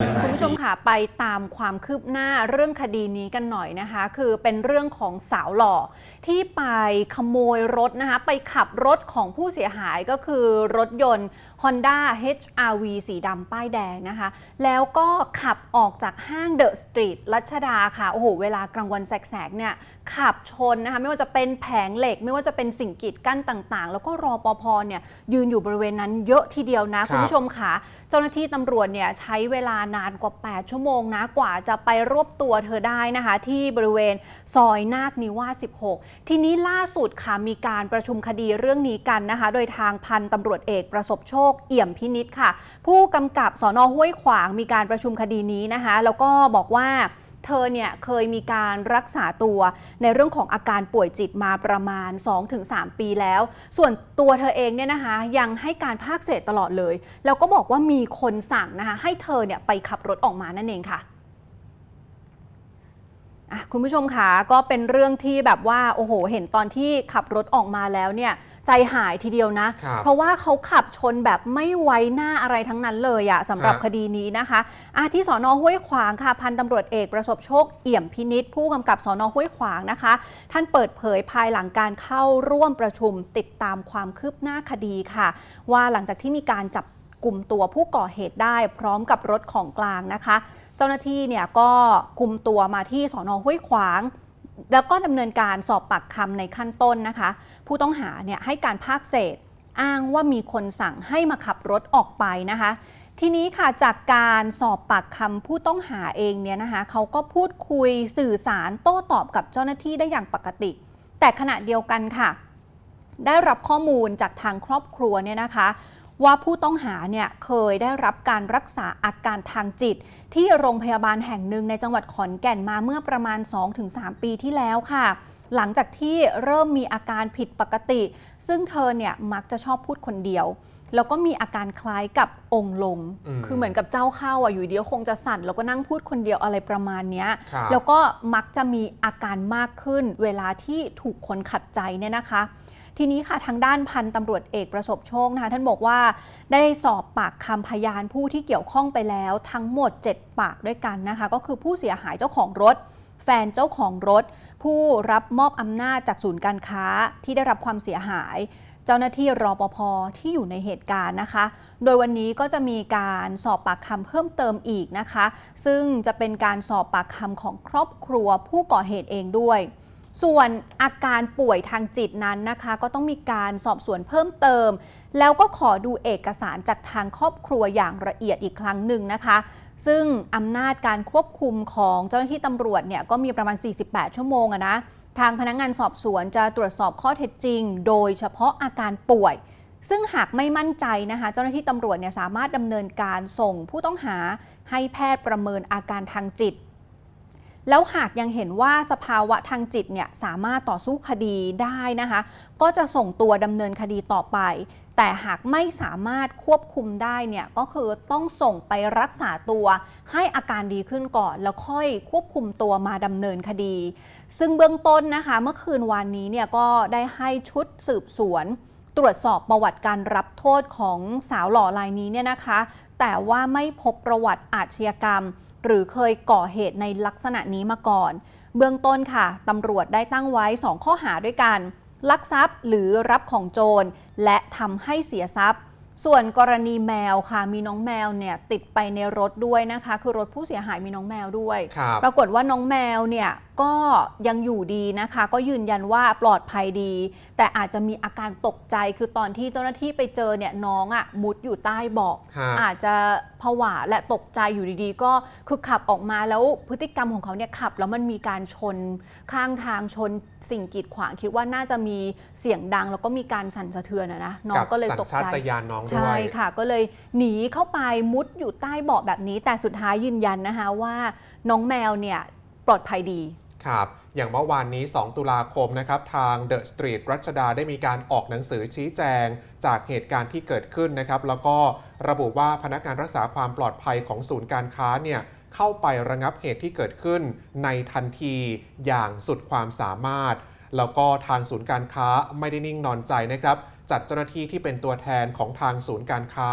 คุณ ผู้ชมค่ะไปตามความคืบหน้าเรื่องคดีนี้กันหน่อยนะคะ คือเป็นเรื่องของสาวหล่อที่ไปขโมยรถนะคะ ไปขับรถของผู้เสียหายก็คือรถยนต์ Honda HRV สีดำป้ายแดงนะคะ แล้วก็ขับออกจากห้างเดอะสตรีทรัชดาค่ะ โอ้โห เวลากลางวันแสกๆเนี่ยขับชนนะคะ ไม่ว่าจะเป็นแผงเหล็ก ไม่ว่าจะเป็นสิ่งกีดกั้นต่างๆ แล้วก็รอปภเนี่ยยืนอยู่บริเวณนั้นเยอะทีเดียวนะครับคุณผู้ชมค่ะ เจ้าหน้าที่ตำรวจเนี่ยใช้เวลานานกว่า8 ชั่วโมงนะกว่าจะไปรวบตัวเธอได้นะคะ ที่บริเวณซอยนาคนิวาส16 ทีนี้ล่าสุดค่ะมีการประชุมคดีเรื่องนี้กันนะคะ โดยทางพันตำรวจเอกประสบโชคเอี่ยมพินิษค่ะ ผู้กำกับสอนอห้วยขวางมีการประชุมคดีนี้นะคะ แล้วก็บอกว่า เธอเนี่ยเคยมีการรักษาตัวในเรื่องของอาการป่วยจิตมาประมาณ 2-3 ปีแล้ว ส่วนตัวเธอเองเนี่ยนะคะยังให้การภาคเศษตลอดเลย แล้วก็บอกว่ามีคนสั่งนะคะให้เธอเนี่ยไปขับรถออกมานั่นเองค่ะคุณผู้ชมคะก็เป็นเรื่องที่แบบว่าโอ้โห เห็นตอนที่ขับรถออกมาแล้วเนี่ย ใจหายทีเดียวนะครับเพราะว่าเขาขับชนแบบไม่ไว้หน้าอะไรทั้งนั้นเลยอะสำหรับฮะคดีนี้นะคะอะที่สอนอห้วยขวางค่ะพันตำรวจเอกประสบโชคเอี่ยมพินิษผู้กำกับสอนอห้วยขวางนะคะ ท่านเปิดเผยภายหลังการเข้าร่วมประชุมติดตามความคืบหน้าคดีค่ะ ว่าหลังจากที่มีการจับกลุ่มตัวผู้ก่อเหตุได้พร้อมกับรถของกลางนะคะ เจ้าหน้าที่เนี่ยก็คุมตัวมาที่สอนอห้วยขวาง แล้วก็ดำเนินการสอบปากคำในขั้นต้นนะคะ ผู้ต้องหาเนี่ยให้การภาคเศษอ้างว่ามีคนสั่งให้มาขับรถออกไปนะคะ ทีนี้ค่ะจากการสอบปากคำผู้ต้องหาเองเนี่ยนะคะเขาก็พูดคุยสื่อสารโต้ตอบกับเจ้าหน้าที่ได้อย่างปกติ แต่ขณะเดียวกันค่ะ ได้รับข้อมูลจากทางครอบครัวเนี่ยนะคะ ว่าผู้ต้องหาเนี่ยเคยได้รับการรักษาอาการทางจิต ที่โรงพยาบาลแห่งหนึ่งในจังหวัดขอนแก่นมาเมื่อประมาณ 2-3 ปีที่แล้วค่ะ หลังจากที่เริ่มมีอาการผิดปกติ ซึ่งเธอเนี่ยมักจะชอบพูดคนเดียวแล้วก็มีอาการคล้ายกับองค์ลงอืมคือเหมือนกับเจ้าเข้าอะอยู่เดียวคงจะสั่น แล้วก็นั่งพูดคนเดียวอะไรประมาณเนี้ยครับแล้วก็มักจะมีอาการมากขึ้น เวลาที่ถูกคนขัดใจเนี่ยนะคะ ทีนี้ค่ะทางด้านพันตำรวจเอกประสบโชคนะคะท่านบอกว่าได้สอบปากคำพยานผู้ที่เกี่ยวข้องไปแล้วทั้งหมด 7 ปากด้วยกันนะคะ ก็คือผู้เสียหายเจ้าของรถ แฟนเจ้าของรถ ผู้รับมอบอำนาจจากศูนย์การค้าที่ได้รับความเสียหายเจ้าหน้าที่รอปภที่อยู่ในเหตุการณ์นะคะ โดยวันนี้ก็จะมีการสอบปากคำเพิ่มเติมอีกนะคะ ซึ่งจะเป็นการสอบปากคำของครอบครัวผู้ก่อเหตุเองด้วย ส่วนอาการป่วยทางจิตนั้นนะคะ ก็ต้องมีการสอบสวนเพิ่มเติม แล้วก็ขอดูเอกสารจากทางครอบครัวอย่างละเอียดอีกครั้งหนึ่งนะคะ ซึ่งอำนาจการควบคุมของเจ้าหน้าที่ตำรวจเนี่ยก็มีประมาณ 48 ชั่วโมงอะนะทางพนักงานสอบสวนจะตรวจสอบข้อเท็จจริง โดยเฉพาะอาการป่วย ซึ่งหากไม่มั่นใจนะคะ เจ้าหน้าที่ตำรวจเนี่ยสามารถดำเนินการส่งผู้ต้องหาให้แพทย์ประเมินอาการทางจิต แล้วหากยังเห็นว่าสภาวะทางจิตเนี่ยสามารถต่อสู้คดีได้นะคะ ก็จะส่งตัวดำเนินคดีต่อไป แต่หากไม่สามารถควบคุมได้เนี่ยก็คือต้องส่งไปรักษาตัว ให้อาการดีขึ้นก่อน แล้วค่อยควบคุมตัวมาดำเนินคดี ซึ่งเบื้องต้นนะคะ เมื่อคืนวานนี้เนี่ยก็ได้ให้ชุดสืบสวนตรวจสอบประวัติการรับโทษของสาวหล่อรายนี้เนี่ยนะคะ แต่ว่าไม่พบประวัติอาชญากรรม หรือเคยก่อเหตุในลักษณะนี้มาก่อน เบื้องต้นค่ะตำรวจได้ตั้งไว้ 2 ข้อหาด้วยกัน ลักทรัพย์หรือรับของโจร และทำให้เสียทรัพย์ ส่วนกรณีแมวค่ะ มีน้องแมวเนี่ยติดไปในรถด้วยนะคะ คือรถผู้เสียหายมีน้องแมวด้วยครับปรากฏว่าน้องแมวเนี่ย ก็ยังอยู่ดีนะคะ ก็ยืนยันว่าปลอดภัยดี แต่อาจจะมีอาการตกใจคือตอนที่เจ้าหน้าที่ไปเจอเนี่ยน้องอะ่ะมุดอยู่ใต้เบาะฮะ อาจจะผวาและตกใจอยู่ดีๆ ก็คือขับออกมาแล้วพฤติกรรมของเขาเนี่ยขับ แล้วมันมีการชนข้างทางชนสิ่งกีดขวางคิดว่าน่าจะมีเสียงดัง แล้วก็มีการสั่นสะเทือนอะนะน้องก็เลยสัญตกชาใจตญาณน้องด้ใช่วย ค่ะ ก็เลยหนีเข้าไปมุดอยู่ใต้เบาะแบบนี้ แต่สุดท้ายยืนยันนะคะว่า น้องแมวเนี่ยปลอดภัยดี ครับ อย่างเมื่อวานนี้ 2 ตุลาคมนะครับทางเดอะสตรีทรัชดาได้มีการออกหนังสือชี้แจง จากเหตุการณ์ที่เกิดขึ้นนะครับ แล้วก็ระบุว่าพนักงานรักษาความปลอดภัยของศูนย์การค้าเนี่ยเข้าไประงับเหตุที่เกิดขึ้นในทันทีอย่างสุดความสามารถ แล้วก็ทางศูนย์การค้าไม่ได้นิ่งนอนใจนะครับ จัดเจ้าหน้าที่ที่เป็นตัวแทนของทางศูนย์การค้า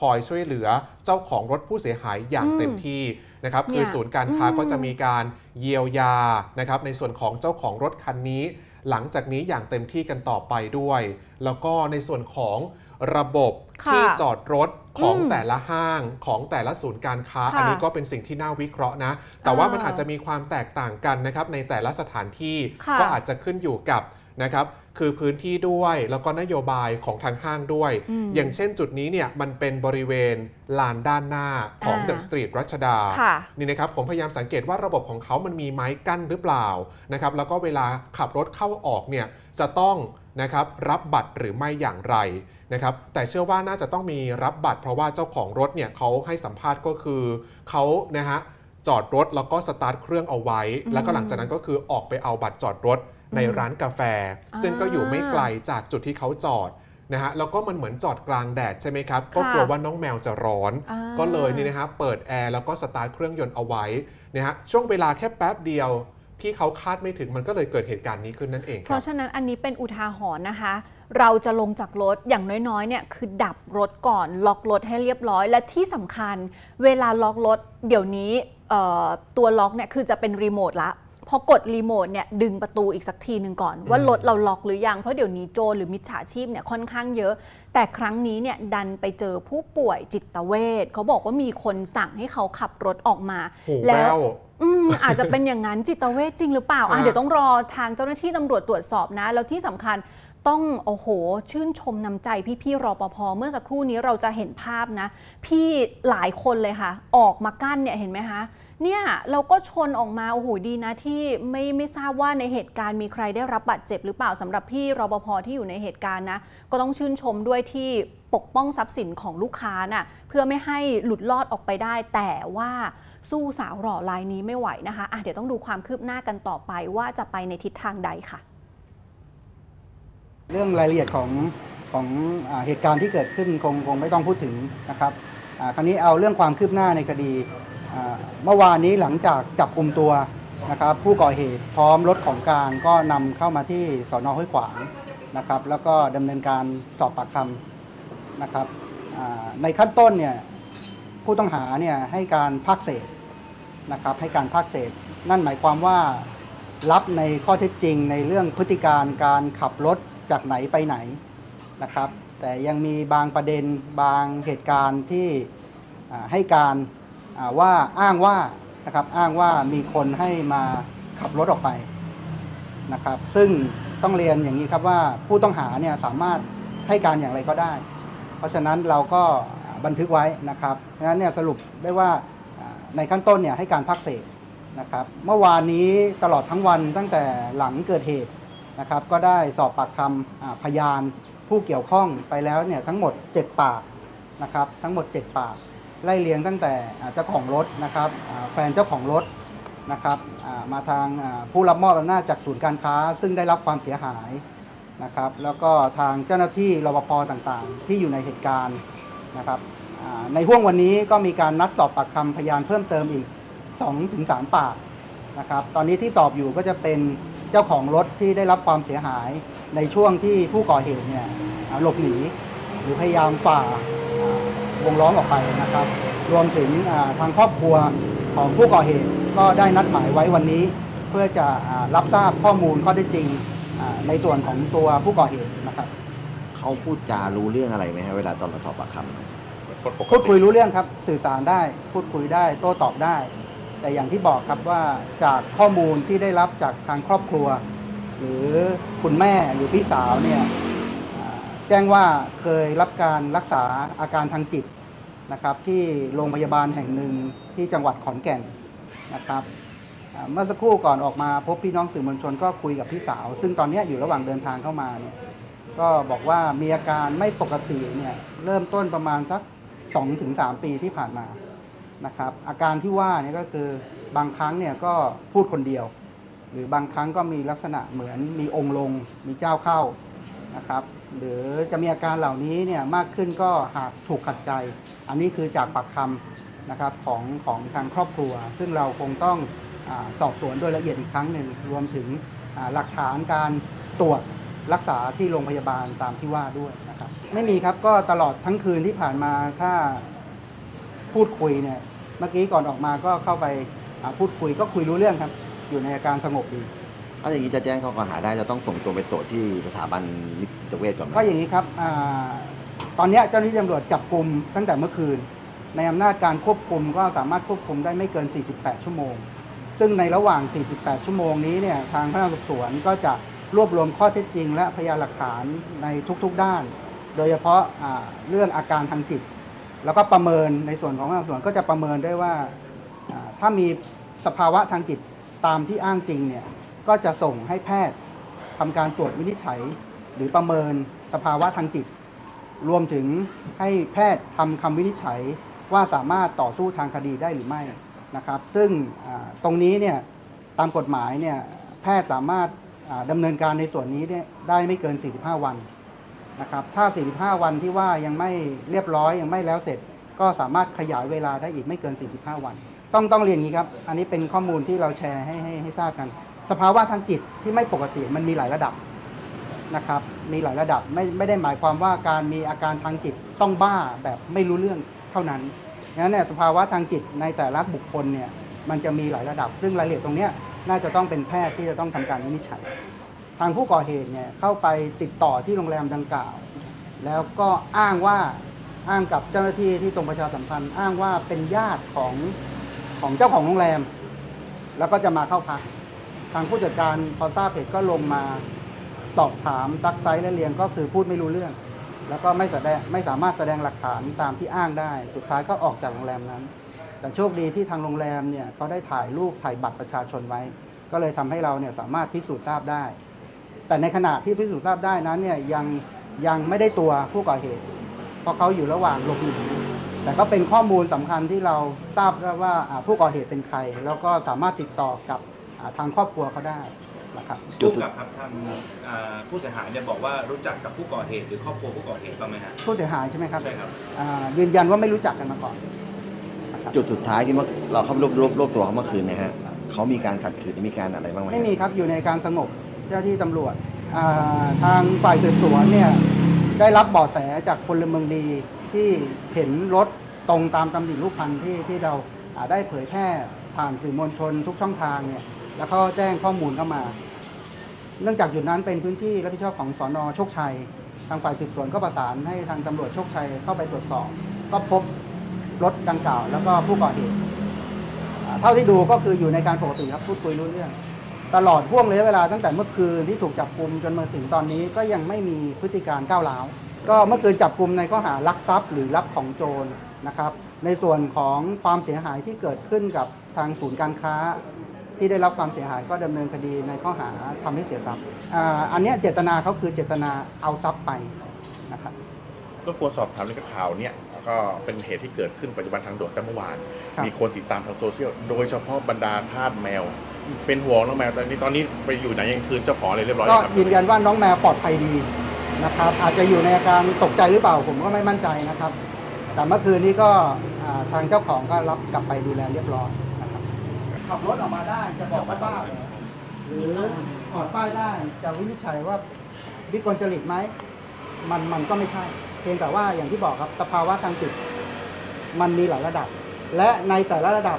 คอยช่วยเหลือเจ้าของรถผู้เสียหายอย่างเต็มที่ นะครับเนี่ยคือศูนย์การค้าอืมก็จะมีการเยียวยานะครับในส่วนของเจ้าของรถคันนี้ หลังจากนี้อย่างเต็มที่กันต่อไปด้วย แล้วก็ในส่วนของระบบค่ะที่จอดรถของอืมแต่ละห้างของแต่ละศูนย์การค้าค่ะอันนี้ก็เป็นสิ่งที่น่าวิเคราะห์นะ แต่ว่าอ่ามัมันอาจจะมีความแตกต่างกันนะครับในแต่ละสถานที่ค่ะก็อาจจะขึ้นอยู่กับนะครับ คือพื้นที่ด้วยแล้วก็นโยบายของทางห้างด้วยอืมอย่างเช่นจุดนี้เนี่ยมันเป็นบริเวณลานด้านหน้าของอ่าเดอะสตรีทรัชดาค่ะนี่นะครับผมพยายามสังเกตว่าระบบของเขามันมีไม้กั้นหรือเปล่านะครับแล้วก็เวลาขับรถเข้าออกเนี่ยจะต้องนะครับรับบัตรหรือไม่อย่างไรนะครับแต่เชื่อว่าน่าจะต้องมีรับบัตร เพราะว่าเจ้าของรถเนี่ยเขาให้สัมภาษณ์ก็คือเขานะฮะจอดรถแล้วก็สตาร์ทเครื่องเอาไว้อืมแล้วก็หลังจากนั้นก็คือออกไปเอาบัตรจอดรถ ในอืมร้านกาแฟอ่าซึ่งก็อยู่ไม่ไกลจากจุดที่เขาจอดนะฮะแล้วก็มันเหมือนจอดกลางแดดใช่ไหมครับ ก็กลัวว่าน้องแมวจะร้อนอ่าก็เลยนี่นะฮะเปิดแอร์แล้วก็สตาร์ทเครื่องยนต์เอาไว้นะฮะช่วงเวลาแค่แป๊บเดียวที่เขาคาดไม่ถึงมันก็เลยเกิดเหตุการณ์นี้ขึ้นนั่นเองคเพรับราะฉะนั้นอันนี้เป็นอุทาหรณ์นะคะ เราจะลงจากรถอย่างน้อยๆเนี่ยคือดับรถก่อนล็อกรถให้เรียบร้อย และที่สำคัญเวลาล็อกรถเดี๋ยวนี้เอ่อตัวล็อกเนี่ยคือจะเป็นรีโมทละ พอกดรีโมทเนี่ยดึงประตูอีกสักทีหนึ่งก่อน ว่ารถเราล็อกหรือยัง เพราะเดี๋ยวนี้โจรหรือมิจฉาชีพเนี่ยค่อนข้างเยอะ แต่ครั้งนี้เนี่ยดันไปเจอผู้ป่วยจิตเวชเขาบอกว่ามีคนสั่งให้เขาขับรถออกมาหูแล้แว่ววอืมอาจจะเป็นอย่างนั้นจิตเวชจริงหรือเปล่าอะอ่าเดี๋ยวต้องรอทางเจ้าหน้าที่ตำรวจตรวจสอบนะ แล้วที่สำคัญ ต้องโอ้โห ชื่นชมนำใจพี่ๆรอปภเมื่อสักครู่นี้เราจะเห็นภาพนะ พี่หลายคนเลยค่ะ ออกมากั้นเนี่ยเห็นไหมคะเนี่ยเราก็ชนออกมาโอ้โหดีนะที่ไม่ไม่ทราบว่าในเหตุการณ์มีใครได้รับบาดเจ็บหรือเปล่าสำหรับพี่รปภที่อยู่ในเหตุการณ์นะ ก็ต้องชื่นชมด้วยที่ปกป้องทรัพย์สินของลูกค้าน่ะเพื่อไม่ให้หลุดลอดออกไปได้ แต่ว่าสู้สาวหล่อรายนี้ไม่ไหวนะคะอะเดี๋ยวต้องดูความคืบหน้ากันต่อไปว่าจะไปในทิศทางใดค่ะ เรื่องรายละเอียดของของอเหตุการณ์ที่เกิดขึ้นคงคงไม่ต้องพูดถึงนะครับคราวนี้เอาเรื่องความคืบหน้าในคดีเมื่อวานนี้หลังจากจับกลุ่มตัวนะครับผู้ก่อเหตุพร้อมรถของกลางก็นำเข้ามาที่สอนอห้วยขวางนะครับ แล้วก็ดำเนินการสอบปากคำนะครับในขั้นต้นเนี่ยผู้ต้องหาเนี่ยให้การภาคเศษนะครับให้การภาคเศษ นั่นหมายความว่ารับในข้อเท็จจริงในเรื่องพฤติการการขับรถ จากไหนไปไหนนะครับ แต่ยังมีบางประเด็นบางเหตุการณ์ที่ให้การว่าอ้างว่านะครับอ้างว่ามีคนให้มาขับรถออกไปนะครับ ซึ่งต้องเรียนอย่างนี้ครับว่าผู้ต้องหาเนี่ยสามารถให้การอย่างไรก็ได้ เพราะฉะนั้นเราก็บันทึกไว้นะครับเพราะฉะนั้นเนี่ยสรุปได้ว่าอ่าในขั้นต้นเนี่ยให้การพักเศษนะครับ เมื่อวานนี้ตลอดทั้งวันตั้งแต่หลังเกิดเหตุ นะครับก็ได้สอบปากคำพยานผู้เกี่ยวข้องไปแล้วเนี่ยทั้งหมด 7 ปากนะครับทั้งหมด 7 ปาก ไล่เลียงตั้งแต่เจ้าของรถนะครับแฟนเจ้าของรถนะครับมาทางผู้รับมอบอำนาจจากศูนย์การค้า ซึ่งได้รับความเสียหายนะครับแล้วก็ทางเจ้าหน้าที่รปภต่างๆ ที่อยู่ในเหตุการณ์นะครับในห่วงวันนี้ก็มีการนัดสอบปากคำพยานเพิ่มเติมอีก 2-3ถึง3ปากนะครับตอนนี้ที่สอบอยู่ก็จะเป็น เจ้าของรถที่ได้รับความเสียหายในช่วงที่ผู้ก่อเหตุเนี่ยอ่าหลบหนี หรือพยายามฝ่าอ่าวงล้อมออกไปนะครับ รวมถึงอ่าทางครอบครัวของผู้ก่อเหตุก็ได้นัดหมายไว้วันนี้ เพื่อจะอ่ารับทราบข้อมูลข้อได้จริงอ่าในส่วนของตัวผู้ก่อเหตุนะครับ เขาพูดจารู้เรื่องอะไรไหมฮะเวลาตอนเราสอบปากคพูดคุยรู้เรื่องครับ สื่อสารได้ พูดคุยได้ โต้ตอบได้ แต่อย่างที่บอกครับว่าจากข้อมูลที่ได้รับจากทางครอบครัว หรือคุณแม่หรือพี่สาวเนี่ยแจ้งว่าเคยรับการรักษาอาการทางจิตนะครับที่โรงพยาบาลแห่งหนึ่งที่จังหวัดขอนแก่นนะครับเมื่อสักครู่ก่อนออกมาพบพี่น้องสื่อมวลชนก็คุยกับพี่สาว ซึ่งตอนนี้อยู่ระหว่างเดินทางเข้ามาเนี่ยก็บอกว่ามีอาการไม่ปกติเนี่ยเริ่มต้นประมาณสัก 2-3ถึงปีที่ผ่านมา นะครับอาการที่ว่าเนี่ยก็คือบางครั้งเนี่ยก็พูดคนเดียว หรือบางครั้งก็มีลักษณะเหมือนมีองค์ลง มีเจ้าเข้านะครับ หรือจะมีอาการเหล่านี้เนี่ยมากขึ้นก็หากถูกขัดใจ อันนี้คือจากปากคำนะครับของของทางครอบครัว ซึ่งเราคงต้องอสอบสวนโดยละเอียดอีกครั้งหนึ่งรวมถึงหลักฐานการตรวจรักษาที่โรงพยาบาลตามที่ว่าด้วยนะครับ ไม่มีครับก็ตลอดทั้งคืนที่ผ่านมาถ้าพูดคุยเนี่ย เมื่อกี้ก่อนออกมาก็เข้าไปอ่าพูดคุยก็คุยรู้เรื่องครับ อยู่ในอาการสงบดีถ้าอย่างนี้จะแจ้งข้อกล่าวหาได้จะต้องส่งตัวไปตรวจที่สถาบันนิติเวชก่อนไหมก็อย่างนี้ครับอาตอนเนี้ยเจ้าหน้าที่ตำรวจจับกลุ่มตั้งแต่เมื่อคืน ในอำนาจการควบคุมก็สามารถควบคุมได้ไม่เกิน 48 ชั่วโมง ซึ่งในระหว่าง 48 ชั่วโมงนี้เนี่ยทางพนักงานสอบสวนก็จะรวบรวมข้อเท็จจริง และพยานหลักฐานในทุกๆด้าน โดยเฉพาะอ่าเรื่องอาการทางจิต แล้วก็ประเมินในส่วนของพนักงานสอบสวนก็จะประเมินได้ว่าถ้ามีสภาวะทางจิตตามที่อ้างจริงเนี่ยก็จะส่งให้แพทย์ทำการตรวจวินิจฉัย หรือประเมินสภาวะทางจิต รวมถึงให้แพทย์ทำคำวินิจฉัยว่าสามารถต่อสู้ทางคดีได้หรือไม่นะครับ ซึ่งตรงนี้เนี่ยตามกฎหมายเนี่ยแพทย์สามารถอ่าดำเนินการในส่วนนี้ได้ไม่เกิน 45 วัน นะครับ ถ้า 45 วันที่ว่ายังไม่เรียบร้อยยังไม่แล้วเสร็จ ก็สามารถขยายเวลาได้อีกไม่เกิน 45 วัน ต้องต้องเรียนงนี้ครับ อันนี้เป็นข้อมูลที่เราแชร์ให้ให้ให้ทราบกัน สภาวะทางจิตที่ไม่ปกติมันมีหลายระดับนะครับ มีหลายระดับไม่ไม่ได้หมายความว่าการมีอาการทางจิตต้องบ้าแบบไม่รู้เรื่องเท่านั้นงั้นเนี่ยสภาวะทางจิตในแต่ละบุคคลเนี่ยมันจะมีหลายระดับ ซึ่งรายละเอียดตรงเนี้ยน่าจะต้องเป็นแพทย์ที่จะต้องทำการวินิจฉัย ทางผู้ก่อเหตุเนี่ยเข้าไปติดต่อที่โรงแรมดังกล่าว แล้วก็อ้างว่าอ้างกับเจ้าหน้าที่ที่ตรงประชาสัมพันธ์ อ้างว่าเป็นญาติของของเจ้าของโรงแรม แล้วก็จะมาเข้าพัก ทางผู้จัดการพอทราบเหตุก็ลงมาสอบถามซักไซและเรียงก็คือพูดไม่รู้เรื่อง แล้วก็ไม่แสดงไม่สามารถแสดงหลักฐานตามที่อ้างได้ สุดท้ายก็ออกจากโรงแรมนั้น แต่โชคดีที่ทางโรงแรมเนี่ยเขาได้ถ่ายรูปถ่ายบัตรประชาชนไว้ ก็เลยทำให้เราเนี่ยสามารถพิสูจน์ทราบได้ แต่ในขณะที่พิสูจน์ทราบได้นั้นเนี่ยยังยังไม่ได้ตัวผู้ก่อเหตุ เพราะเขาอยู่ระหว่างหลบหนีแต่ก็เป็นข้อมูลสำคัญที่เราทราบได้ว่าอ่าผู้ก่อเหตุเป็นใคร แล้วก็สามารถติดต่อกับอ่าทางครอบครัวเขาได้นะครับจุดผู้กับครับทางอ่าผู้เสียหายเนี่ยบอกว่ารู้จักกับผู้ก่อเหตุหรือครอบครัวผู้ก่อเหตุบ้างไหมฮะผู้เสียหายใช่ไหมครับใช่ครับอ่ายืนยันว่าไม่รู้จักกันมาก่อนนะครับจุดสุดท้ายที่เมื่อเราเข้ารวบรวบรวบตัวเขาเมื่อคืนเนะฮะเขามีการขัดขืนมีการอะไรบ้างไหมฮะไม่มีครับอยู่ในการสงบ เจ้าที่ตำรวจทางฝ่ายสืบสวนเนี่ยได้รับเบาะแสจากพลเมืองดีที่เห็นรถตรงตามตำหนิรูปพันธ์ที่ที่เราได้เผยแพร่ผ่านสื่อมวลชนทุกช่องทางเนี่ยแล้วเขาแจ้งข้อมูลเข้ามา เนื่องจากจุดนั้นเป็นพื้นที่รับผิดชอบของสอนอโชคชัย ทางฝ่ายสืบสวนก็ประสานให้ทางตำรวจโชคชัยเข้าไปตรวจสอบ ก็พบรถดังกล่าว แล้วก็ผู้ก่อเหตุเท่าที่ดูก็คืออยู่ในการปกติครับพูดคุยรู้เรื่อง ตลอดห่วงระยะเวลาตั้งแต่เมื่อคืนที่ถูกจับกลุ่มจนมาถึงตอนนี้ก็ยังไม่มีพฤติการก้าวร้าวก็เมื่อคืนจับกลุ่มในข้อหารักทรัพย์หรือรับของโจรนะครับ ในส่วนของความเสียหายที่เกิดขึ้นกับทางศูนย์การค้า ที่ได้รับความเสียหายก็ดำเนินคดีในข้อหาทำให้เสียทรัพย์อ่าอันเนี้ยเจตนาเขาคือเจตนาเอาทรัพย์ไปนะครับรบกวนสอบถามในกข่าวเนี่ยก็เป็นเหตุที่เกิดขึ้นปัจจุบันทางด่วนแต่เมื่อวานครับมีคนติดตามทางโซเชียลโดยเฉพาะบรรดาทาสแมว เป็นห่วงน้องแมวตอนนี้ตอนนี้ไปอยู่ไหนยังคืนเจ้าของอะไรเรียบร้อยก็แล้วครับยืนยันว่าน้องแมวปลอดภัยดีนะครับ อาจจะอยู่ในอาการตกใจหรือเปล่าผมก็ไม่มั่นใจนะครับ แต่เมื่อคืนนี้ก็อ่าทางเจ้าของก็รับกลับไปดูแลเรียบร้อยนะครับขับรถออกมาได้จะบอกว่าบ้าเหรอหรือถอดป้ายได้จะวินิจฉัยว่าวิกลจริตไหมมันมันก็ไม่ใช่ เพียงแต่ว่าอย่างที่บอกครับสภาวะทางจิตมันมีหลายระดับ และในแต่ละระดับ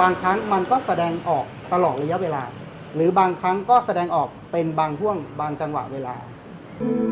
บางครั้งมันก็แสดงออก ตลอดระยะเวลา หรือบางครั้งก็แสดงออกเป็นบางห่วงบางจังหวะเวลาอืม